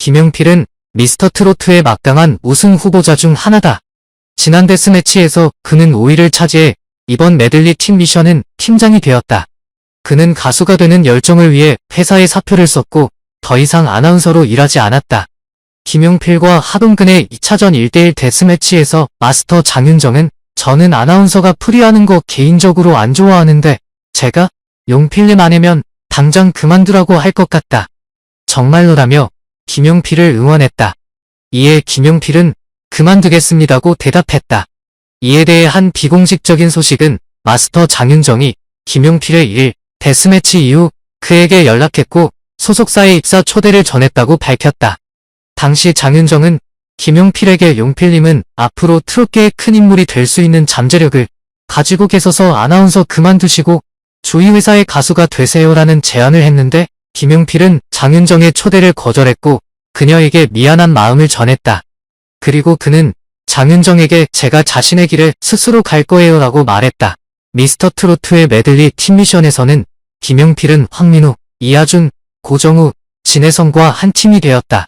김용필은 미스터 트로트의 막강한 우승 후보자 중 하나다. 지난 데스매치에서 그는 5위를 차지해 이번 메들리 팀 미션은 팀장이 되었다. 그는 가수가 되는 열정을 위해 회사에 사표를 썼고 더 이상 아나운서로 일하지 않았다. 김용필과 하동근의 2차전 1대1 데스매치에서 마스터 장윤정은 저는 아나운서가 프리하는 거 개인적으로 안 좋아하는데 제가 용필님 아니면 당장 그만두라고 할 것 같다. 정말로라며 김용필을 응원했다. 이에 김용필은 그만두겠습니다고 대답했다. 이에 대해 한 비공식적인 소식은 마스터 장윤정이 김용필의 일 데스매치 이후 그에게 연락했고 소속사에 입사 초대를 전했다고 밝혔다. 당시 장윤정은 김용필에게 용필님은 앞으로 트롯계의 큰 인물이 될 수 있는 잠재력을 가지고 계셔서 아나운서 그만두시고 주위 회사의 가수가 되세요라는 제안을 했는데 김용필은 장윤정의 초대를 거절했고 그녀에게 미안한 마음을 전했다. 그리고 그는 장윤정에게 제가 자신의 길을 스스로 갈 거예요 라고 말했다. 미스터 트로트의 메들리 팀 미션에서는 김용필은 황민우, 이하준, 고정우, 진혜성과 한 팀이 되었다.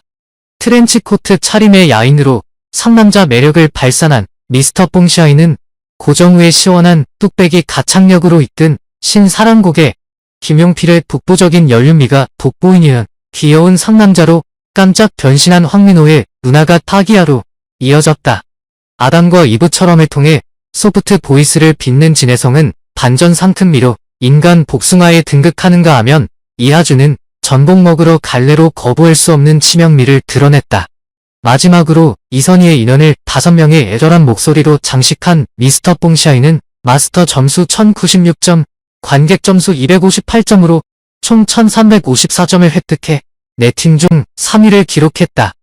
트렌치코트 차림의 야인으로 상남자 매력을 발산한 미스터 뽕샤이는 고정우의 시원한 뚝배기 가창력으로 이끈 신사랑곡에 김용필의 독보적인 연륜미가 돋보이는 귀여운 상남자로 깜짝 변신한 황민호의 누나가 타기야로 이어졌다. 아담과 이브처럼을 통해 소프트 보이스를 빛낸 진혜성은 반전 상큼미로 인간 복숭아에 등극하는가 하면 이하주는 전복 먹으러 갈래로 거부할 수 없는 치명미를 드러냈다. 마지막으로 이선희의 인연을 5명의 애절한 목소리로 장식한 미스터 뽕샤이는 마스터 점수 1096점, 관객 점수 258점으로 총 1354점을 획득해 네 팀 중 3위를 기록했다.